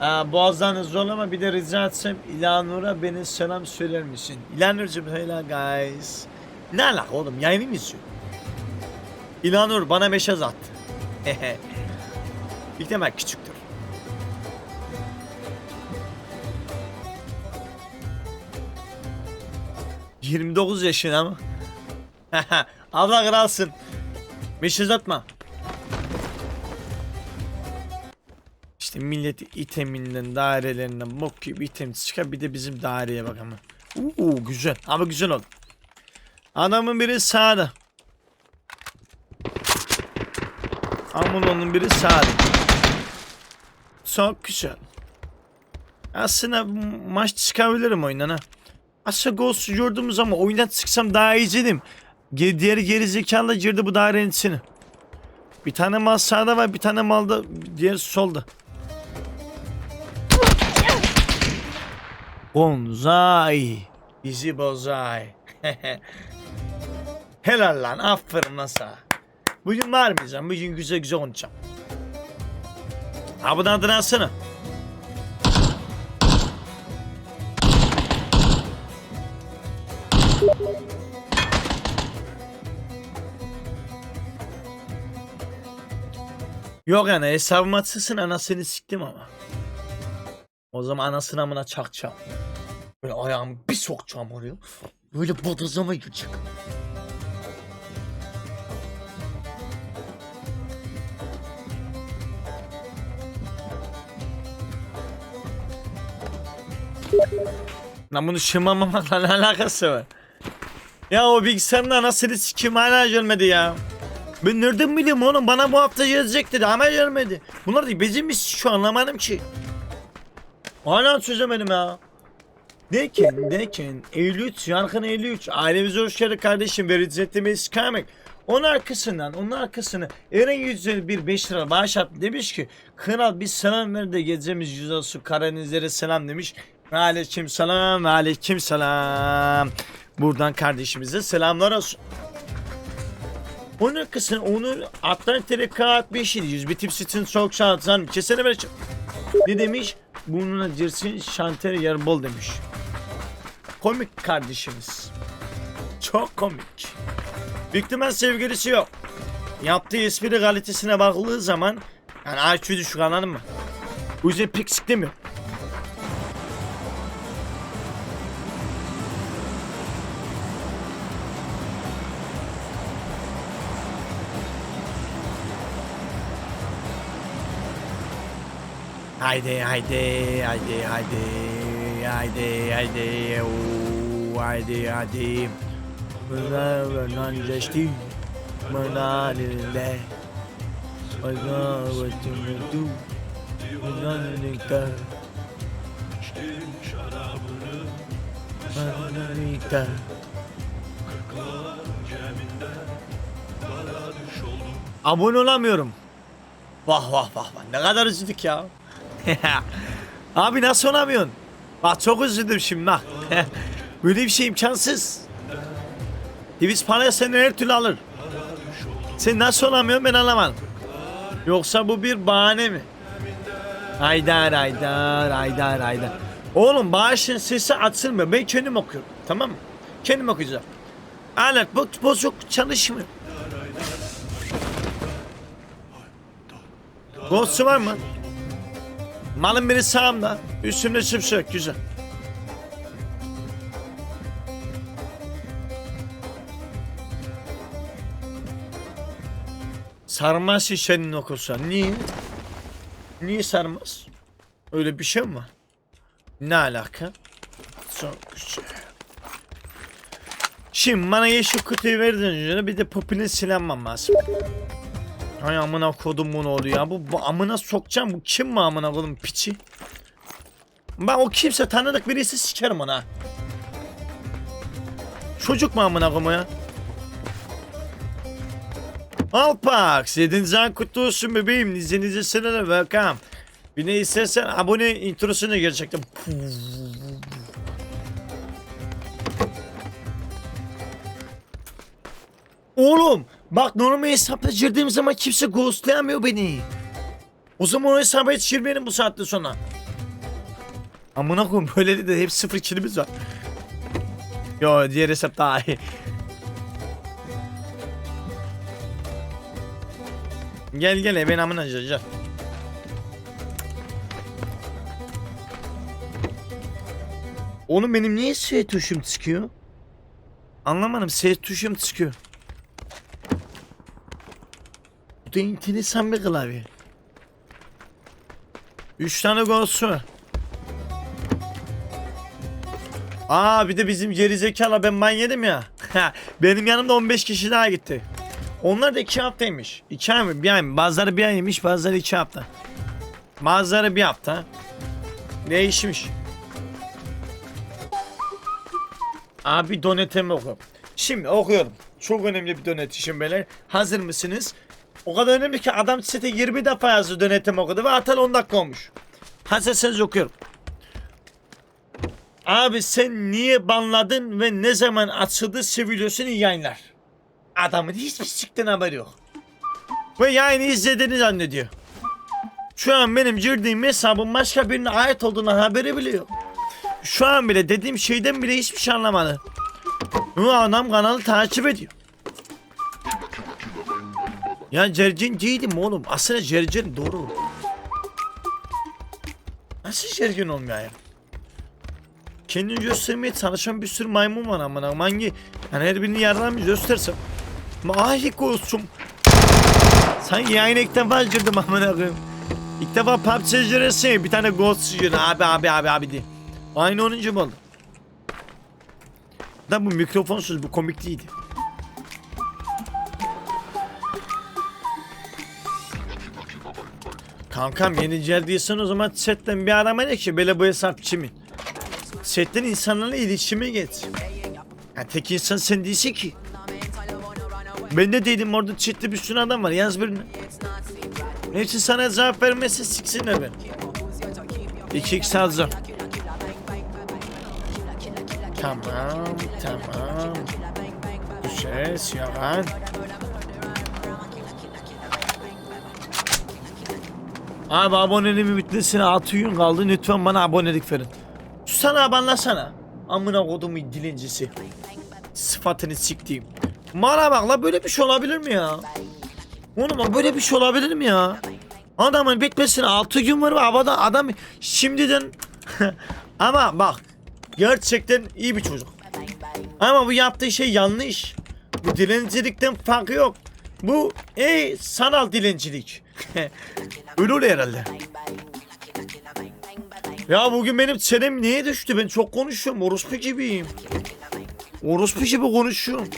Aa, boğazdan zorlama bir de rica etsem İlhanur'a beni selam söyler misin? İlhanur'cum hello guys. Ne alaka oğlum yayını mı izliyor? İlhanur bana meşaz attı. İhtimal küçüktür. ...29 yaşında mı? Abla kralsın. Meşaz atma. Millet iteminden, dairelerinden bok gibi item çıkar bir de bizim daireye bak ama. Uuu güzel ama güzel oldu. Adamın biri sağda. Amın onun biri sağda. Çok güzel. Aslında maç çıkabilirim oyundan ha. Aslında Ghost gördüğümüz ama oyundan çıksam daha iyiciydim. Ge diğeri geri zekalı girdi bu dairenin içine. Bir tane mal sağda var bir tane mal da diğer solda. Bonzai. Bizi bozay. Helal lan aferin lan. Bugün var mıyacağım? Bugün güzel güzel oynayacağım. Ha adını alsana. Yok yani hesabım açılsın anasını siktim ama. O zaman anasını amına çakacağım. Böyle ayağımı bir sokacağım oraya. Böyle bodozlama girecek. Lan bunu şımamamakla ne alakası var? Ya o bilgisayarın anasını sikim hala gelmedi ya. Ben nereden bileyim oğlum bana bu hafta gelecek dedi ama gelmedi. Bunlar da bizim mi şu anlamadım ki. Hala çözemedim ya. Dekin, dekin, 53, yankın 53. Ailemize hoş geldin kardeşim ve izzetimiz kamek. Onun arkasından, onun arkasını Eren Yüzeli bir 5 lira bağış attı. Demiş ki, kral bir selam ver de gecemiz yüz olsun Karadenizlere selam demiş. Aleyküm selam, aleyküm selam. Buradan kardeşimize selamlar olsun. Onun arkasını onu Atlantik Telekat 5 100 bitip sitin çok şansan kesene ver. Ne demiş? Burnuna girsin şanter yer bol demiş. Komik kardeşimiz. Çok komik. Büyük sevgilisi yok. Yaptığı espri kalitesine bakıldığı zaman yani IQ düşük anladın mı? Bu yüzden pek siklemiyor. Haydi haydi haydi haydi haydi haydi oo, haydi haydi. Mınalan geçti Mınalile Ayga vatını du Mınanika Mınanika Abone olamıyorum. Vah vah vah vah. Ne kadar üzüldük ya. Abi nasıl olamıyorsun? Bak çok üzüldüm şimdi bak. Böyle bir şey imkansız. Twitch parayı seni her türlü alır. Sen nasıl olamıyorsun ben anlamadım. Yoksa bu bir bahane mi? Haydar haydar haydar haydar. Oğlum bağışın sesi açılmıyor. Ben kendim okuyorum. Tamam mı? Kendim okuyacağım. Alet bozuk çalışmıyor. Ghost'u var mı? Malın biri sağımda. Üstümde çıpşak güzel. Sarmaz şişenin okusa. Niye? Niye sarmaz? Öyle bir şey mi var? Ne alaka? Çok güzel. Şimdi bana yeşil kutuyu verdin önce bir de popülün silenmem lazım. Ay amına kodum bunu oldu ya. Bu, bu amına sokacağım. Bu kim mi amına kodum piçi? Ben o kimse tanıdık birisi sikerim ona. Çocuk mu amına kodum ya? Alpax, yedinci ay kutlu olsun bebeğim. İzlediğiniz senede welcome. Bir ne istersen abone introsunu gerçekten. Oğlum bak normal hesapla girdiğim zaman kimse ghostlayamıyor beni. O zaman o hesaba hiç girmeyelim bu saatten sonra. Amına koyayım böyle de hep sıfır kilimiz var. Yo diğer hesap daha iyi. Gel gel ben amına gel. Oğlum benim niye S tuşum çıkıyor? Anlamadım S tuşum çıkıyor. Bu da enteresan bir klavye. Üç tane golsu. Aa bir de bizim gerizekalı ben ban yedim ya. Benim yanımda 15 kişi daha gitti. Onlar da 2 haftaymış. 2 ay mı? Bir ay mı? Bazıları bir aymış bazıları 2 hafta. Bazıları bir hafta. Değişmiş. Abi donetemi oku. Şimdi okuyorum. Çok önemli bir donetişim böyle. Hazır mısınız? O kadar önemli ki adam site 20 defa yazdı donetim okudu ve atal 10 dakika olmuş. Hazırsanız okuyorum. Abi sen niye banladın ve ne zaman açıldı seviyorsun yayınlar. Adamın hiçbir sikten haberi yok. Ve yayını izlediğini zannediyor. Şu an benim girdiğim hesabın başka birine ait olduğunu haberi bile yok. Şu an bile dediğim şeyden bile hiçbir şey anlamadı. Bu adam kanalı takip ediyor. Ya Cercin değilim oğlum. Aslında Cercin doğru. Nasıl Cercin olmuyor ya? Kendini göstermeye çalışan bir sürü maymun var amına. koyayım. Hangi yani her birini yardım göstersem. Mahik olsun. Sanki yayın ilk defa girdim amına koyayım. İlk defa PUBG seyircisi bir tane ghost girdi abi abi abi abi diye. Aynı onun gibi oldu. Da bu mikrofonsuz bu komik değildi. Kankam yeni geldiysen o zaman chatten bir arama ne ki böyle bu hesap kimin? Chatten insanlarla iletişime geç. Ya tek insan sen değilsin ki. Ben de değilim orada chatte bir sürü adam var yaz birini. Hepsi sana cevap vermezse siksinler ben. 2x alacağım. Tamam tamam. Güzel yalan. Abi aboneliğimin bitmesine 6 gün kaldı. Lütfen bana abonelik verin. Sana abanlasana. Amına kodumun dilencisi. Sıfatını siktiğim. Bana bak la böyle bir şey olabilir mi ya? Oğlum böyle bir şey olabilir mi ya? Adamın bitmesine 6 gün var ve adam, adam şimdiden... Ama bak gerçekten iyi bir çocuk. Ama bu yaptığı şey yanlış. Bu dilencilikten farkı yok. Bu ey sanal dilencilik. Öyle herhalde. Ya bugün benim çenem niye düştü? Ben çok konuşuyorum. Orospu gibiyim. Orospu gibi konuşuyorum.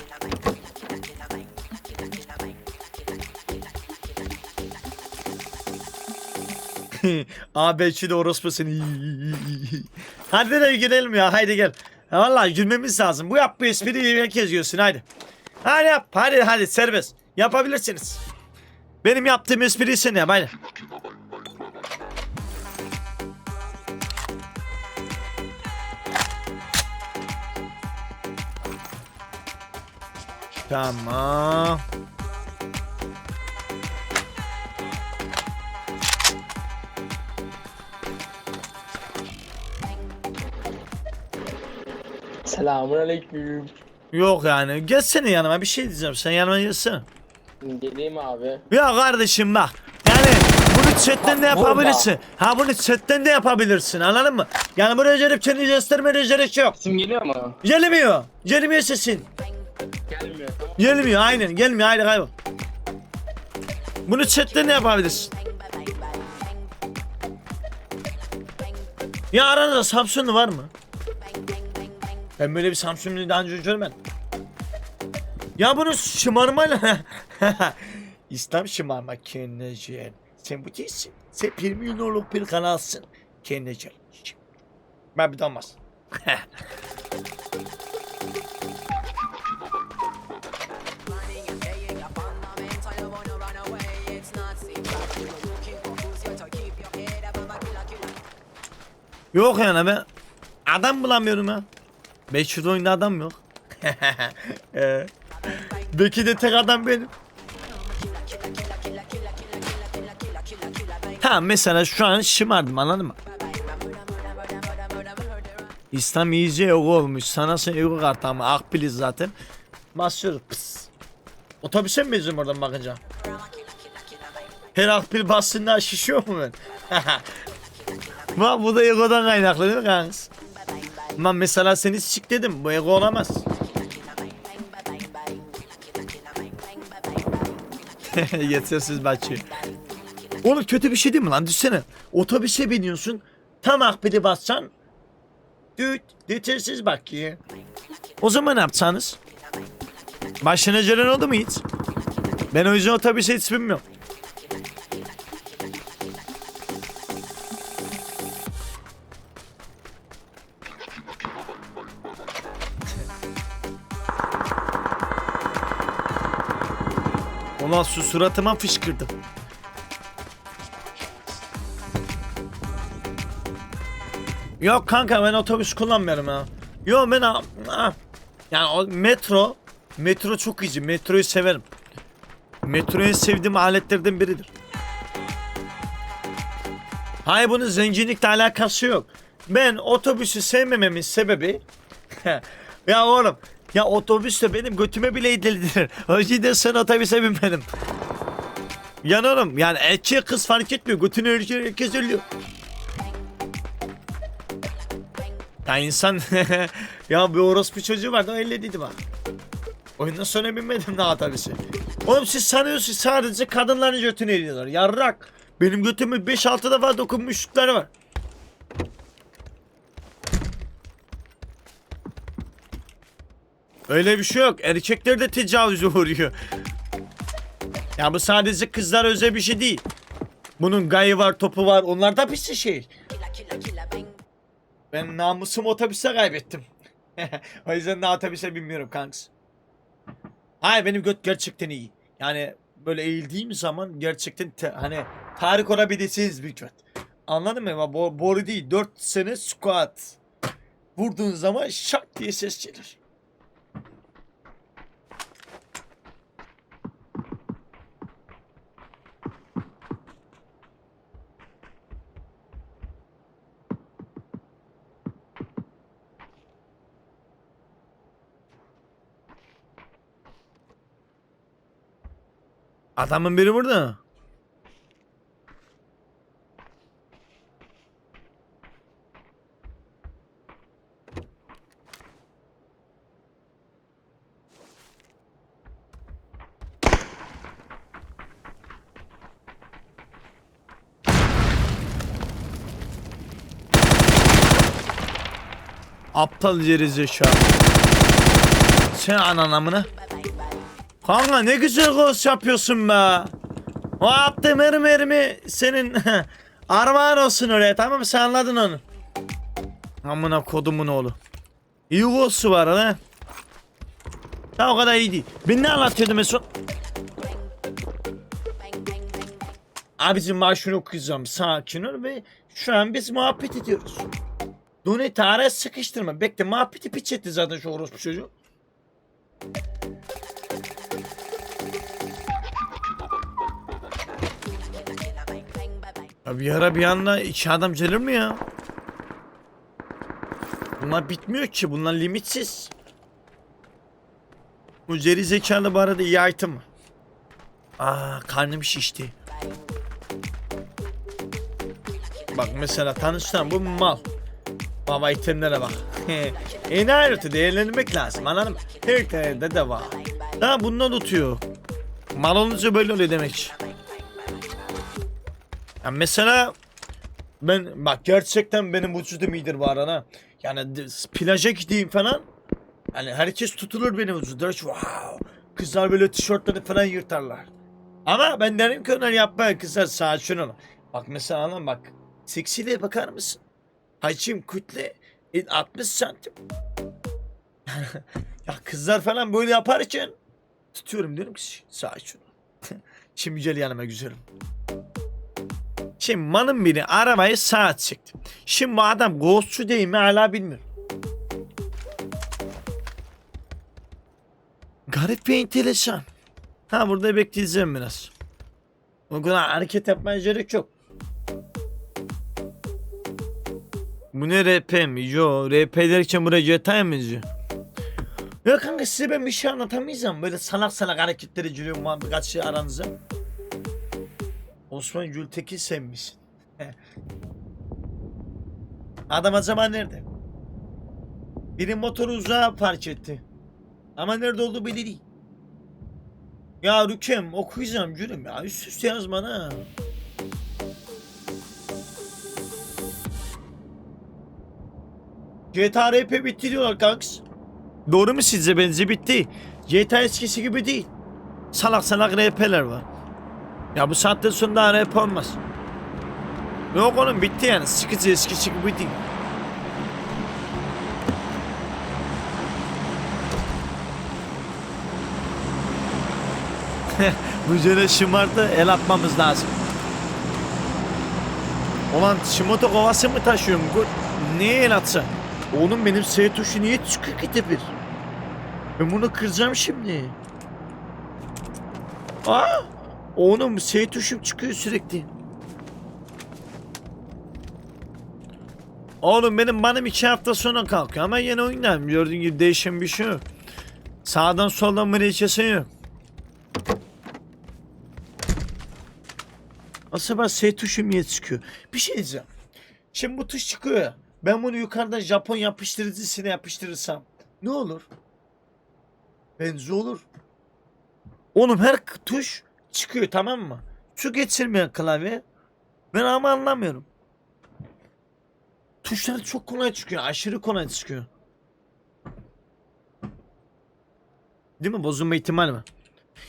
Abi de orospusun. hadi de gidelim ya. Haydi gel. Vallahi gülmemiz lazım. Bu yap bu espriyi herkes görsün. Haydi. Hadi yap. Hadi hadi serbest. Yapabilirsiniz. Benim yaptığım espriyi sen yap. Haydi. Tamam. Selamun aleyküm. Yok yani. Gelsene yanıma bir şey diyeceğim. Sen yanıma gelsene. Geleyim abi. Ya kardeşim bak. Yani bunu chatten de yapabilirsin. Ha bunu chatten de yapabilirsin anladın mı? Yani buraya gelip kendini göstermene gerek yok. Sim geliyor mu? Gelmiyor. Gelmiyor sesin. Gelmiyor. Tamam. Gelmiyor aynen gelmiyor haydi kaybol. Bunu chatten de yapabilirsin. Ya aranızda Samsunlu var mı? Ben böyle bir Samsunlu daha önce görmedim. Ya bunu şımarmayla... İslam şımarma kendine gel. Sen bu değilsin. Sen bir milyonluk bir kanalsın. Kendine gel. Ben bir de olmaz. Yok yani ben adam bulamıyorum ya. 500 oyunda adam yok. Ee, Belki de tek adam benim. Ha mesela şu an şımardım anladın mı? İslam iyice ego olmuş. Sanasın ego kartı ama akbiliz zaten. Basıyoruz. Pıs. Otobüse mi benziyorum oradan bakınca? Her akbil bastığında şişiyor mu ben? Bak bu da egodan kaynaklı değil mi kanks? Ama mesela seni sik dedim. Bu ego olamaz. Yetersiz bahçe. Oğlum kötü bir şey değil mi lan? Düşsene. Otobüse biniyorsun. Tam akbili basacaksın. Düt. Yetersiz bak ya. O zaman ne yapsanız? Başına gelen oldu mu hiç? Ben o yüzden otobüse hiç binmiyorum. Ulan su suratıma fışkırdım. Yok kanka ben otobüs kullanmıyorum ya. Yok ben ha. yani o metro metro çok iyi. Metroyu severim. Metro en sevdiğim aletlerden biridir. Hayır bunun zenginlikle alakası yok. Ben otobüsü sevmememin sebebi ya oğlum ya otobüste benim götüme bile idildir. O yüzden sen otobüse binmedim. Oğlum yani erkek kız fark etmiyor. Götünü herkes ölüyor. Ya insan ya bir orospu çocuğu vardı öyle dedi bak. Oyundan sonra binmedim daha otobüse. Oğlum siz sanıyorsunuz sadece kadınların götünü eriyorlar. Yarrak. Benim götümü 5-6 defa dokunmuşlukları var. Öyle bir şey yok. Erkekler de tecavüze uğruyor. Ya bu sadece kızlar özel bir şey değil. Bunun gayı var, topu var. Onlar da bir şey. Ben namusumu otobüse kaybettim. o yüzden de otobüse binmiyorum kanks. Hayır benim göt gerçekten iyi. Yani böyle eğildiğim zaman gerçekten te- hani tarih olabilirsiniz bir göt. Anladın mı? Bo boru değil. 4 sene squat. Vurduğun zaman şak diye ses gelir. Adamın biri burada. Aptal gerizekalı. Sen ananamını. Kanka ne güzel ghost yapıyorsun be. O attığım mermi mermi senin armağan olsun oraya tamam mı? Sen anladın onu. Amına kodumun oğlu. İyi ghost'u var ha. Ya o kadar iyi değil. Ben ne anlatıyordum en son? Abicim ben şunu okuyacağım. Sakin ol ve şu an biz muhabbet ediyoruz. Donate araya sıkıştırma. Bekle muhabbeti piç etti zaten şu orospu çocuğu. Ya bir ara bir anda iki adam gelir mi ya? Bunlar bitmiyor ki. Bunlar limitsiz. Bu geri zekalı bu arada iyi item. Aa karnım şişti. Bak mesela tanıştan bu mal. Baba itemlere bak. en ayrıtı değerlendirmek lazım anladın mı? Her tane de var. Daha bundan tutuyor. Mal olunca böyle oluyor demek. Ya mesela ben bak gerçekten benim vücudum iyidir bu arada. Yani plaja gideyim falan. Yani herkes tutulur benim vücudum. Wow. Kızlar böyle tişörtleri falan yırtarlar. Ama ben derim ki onlar yapmayın kızlar sakin olun. Bak mesela anam bak. Seksiliğe bakar mısın? Hacim kütle e, 60 santim. ya kızlar falan böyle yaparken tutuyorum diyorum ki sakin ol. Şimdi yanıma güzelim. Şimdi manın biri arabayı sağa çekti. Şimdi bu adam ghostçu değil mi hala bilmiyorum. Garip bir enteresan. Ha burada bekleyeceğim biraz. O kadar hareket yapmaya gerek yok. Bu ne RP mi? Yo RP derken buraya GTA mı? Ya kanka size ben bir şey anlatamayacağım. Böyle salak salak hareketleri giriyorum var birkaç şey aranıza. Osman Gültekin sen misin? Adam acaba nerede? Biri motoru uzağa park etti. Ama nerede olduğu belli değil. Ya Rükem okuyacağım gülüm ya üst üste yazma ha. GTA RP bitti diyorlar kanks. Doğru mu sizce bence bitti. GTA eskisi gibi değil. Salak salak RP'ler var. Ya bu saatten sonra daha RP olmaz. Yok oğlum bitti yani. Sıkıcı eskisi gibi değil. bu jene şımardı el atmamız lazım. Ulan şimoto kovası mı taşıyorum? Neye el atsa? Oğlum benim S tuşu niye çıkıyor ki tepir? Ben bunu kıracağım şimdi. Aa! Oğlum S tuşum çıkıyor sürekli. Oğlum benim benim iki hafta sonra kalkıyor ama yine oynarım. Gördüğün gibi değişen bir şey yok. Sağdan soldan müreçesi yok. Acaba S tuşu niye çıkıyor? Bir şey diyeceğim. Şimdi bu tuş çıkıyor. Ben bunu yukarıdan Japon yapıştırıcısına yapıştırırsam ne olur? Benzi olur. Oğlum her tuş çıkıyor tamam mı? Su geçirmeyen klavye. Ben ama anlamıyorum. Tuşlar çok kolay çıkıyor. Aşırı kolay çıkıyor. Değil mi? Bozulma ihtimali var.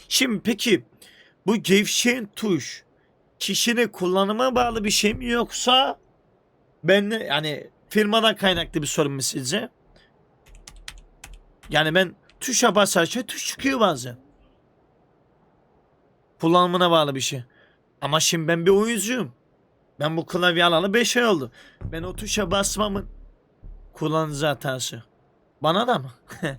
Şimdi peki bu gevşeyen tuş kişinin kullanıma bağlı bir şey mi yoksa ben yani firmadan kaynaklı bir sorun mu sizce? Yani ben tuşa basarken tuş çıkıyor bazen. Kullanımına bağlı bir şey. Ama şimdi ben bir oyuncuyum. Ben bu klavye alalı 5 ay oldu. Ben o tuşa basmamın kullanıcı hatası. Bana da mı?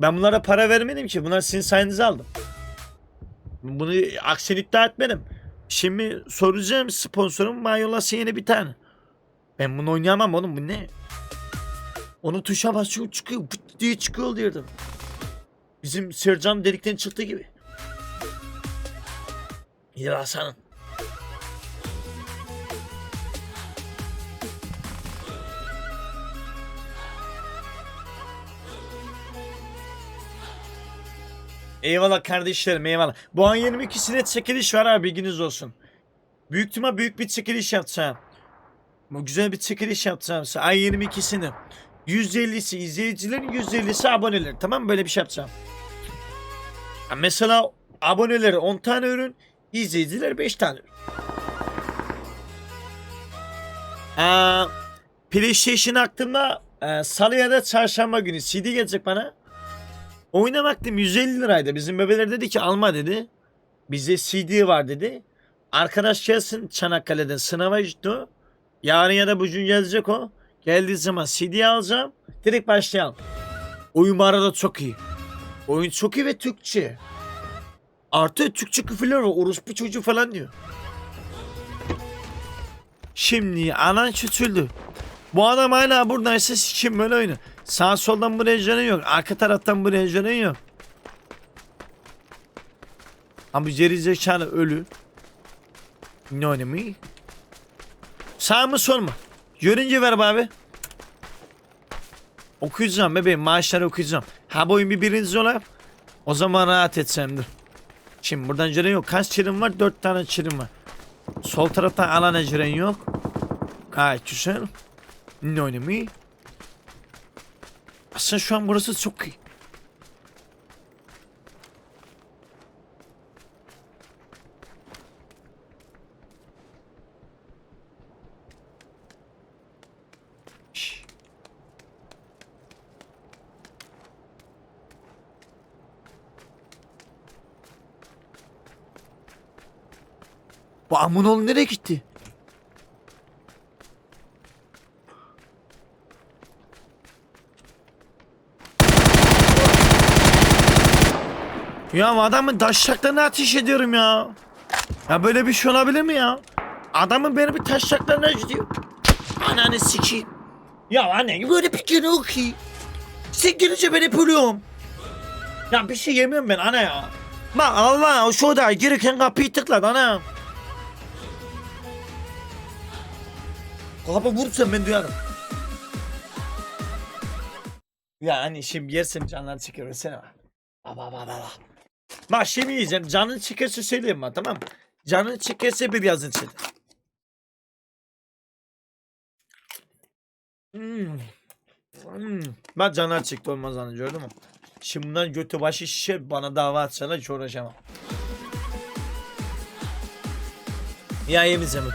Ben bunlara para vermedim ki. Bunlar sizin sayenizde aldım. Bunu aksini iddia etmedim. Şimdi soracağım sponsorum bana yollasın yeni bir tane. Ben bunu oynayamam oğlum bu ne? Onu tuşa basıyor çıkıyor pıt diye çıkıyor diyordum. Bizim Sercan delikten çıktı gibi. İyi Hasan'ın. Eyvallah kardeşlerim eyvallah. Bu an 22'sine çekiliş var abi bilginiz olsun. Büyük ihtimal büyük bir çekiliş yapacağım. Bu güzel bir çekiliş yapacağım size. Ay 22'sini. 150'si izleyicilerin 150'si aboneler. Tamam mı? Böyle bir şey yapacağım. Ya mesela aboneleri 10 tane ürün, izleyiciler 5 tane ürün. Aa, PlayStation aklımda e, salı ya da çarşamba günü CD gelecek bana. Oynamaktım 150 liraydı. Bizim bebeler dedi ki alma dedi. Bizde CD var dedi. Arkadaş gelsin Çanakkale'den sınava gitti. Yarın ya da bugün gelecek o. Geldiği zaman CD alacağım. Direkt başlayalım. Oyun arada çok iyi. Oyun çok iyi ve Türkçe. Artı Türkçe küfürler var. Orospu çocuğu falan diyor. Şimdi anan küçüldü. Bu adam hala buradaysa sikim böyle oyunu. Sağ soldan canı yok. Arka taraftan canı yok. Ama geri zekalı ölü. Ne oynamayı? Sağ mı sol mu? Görünce ver abi. Okuyacağım bebeğim maaşları okuyacağım. Ha bu oyun bir birinci olar. O zaman rahat etsemdir. Şimdi buradan ciren yok. Kaç çirin var? Dört tane çirin var. Sol taraftan alana ciren yok. Gayet güzel. Ne oynamayı? Aslında şu an burası çok iyi. Bu Amunol nereye gitti? Ya adamın taşaklarına ateş ediyorum ya. Ya böyle bir şey olabilir mi ya? Adamın beni bir taşaklarına gidiyor. Ananı sikeyim. Ya anne böyle bir gün o ki. Sen gelince ben hep ölüyorum. Ya bir şey yemiyorum ben ana ya. Bak Allah o şurada girerken kapıyı tıkladı ana. Kapı vurursan ben duyarım. Ya hani şimdi yersin canlar çıkıyor sene bak. Baba baba baba. Bak şimdi yiyeceğim canın çıkarsa söyleyeyim bana tamam mı? Canın çıkarsa bir yazın içinde. Hmm. Hmm. Bak canlar çıktı olmaz anı gördün mü? Şimdi bundan götü başı şişer bana dava atsana hiç uğraşamam. Ya yemeyeceğim.